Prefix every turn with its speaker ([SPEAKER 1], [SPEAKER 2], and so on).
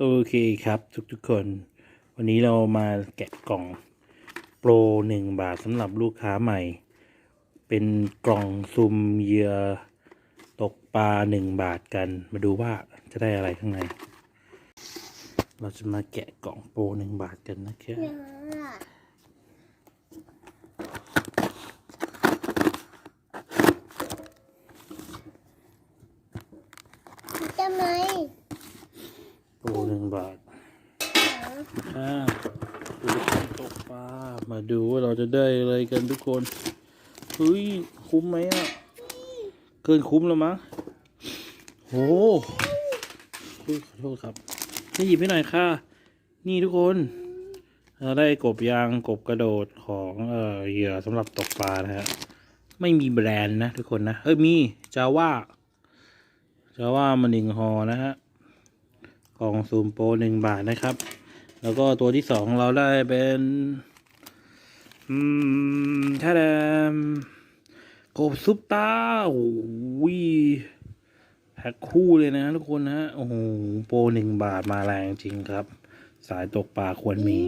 [SPEAKER 1] โอเคครับทุกๆคน วันนี้เรามาแกะกล่องโปรหนึ่งบาทสำหรับลูกค้าใหม่ เป็นกล่องซุมเหยื่อตกปลาหนึ่งบาทกัน มาดูว่าจะได้อะไรข้างใน เราจะมาแกะกล่องโปรหนึ่งบาทกันนะครับ
[SPEAKER 2] ทำไม
[SPEAKER 1] ปรหนึ่งบาทอ่าอุปกรณ์ตกปลามาดูว่าเราจะได้อะไรกันทุกคนเฮ้ยคุ้มไหมอะเกินคุ้มแล้วมั้งโอ้ขอโทษครับให้หยิบให้หน่อยค่ะ นี่ทุกคนเราได้กบยางกบกระโดดของเอ่อเหยื่อสำหรับตกปลานะฮะไม่มีแบรนด์นะทุกคนนะเอ้ยมีจาว่าจาว่ามันหนึ่งหอนะฮะ กล่องซูมโปรหนึ่งบาทนะครับ แล้วก็ตัวที่สองเราได้เป็นอืมท่าแดมกบซุปตาโอ้ยแพ็คคู่เลยนะทุกคนนะโอ้โหโปรหนึ่งบาทมาแรงจริงครับ สายตกปลาควร
[SPEAKER 2] มี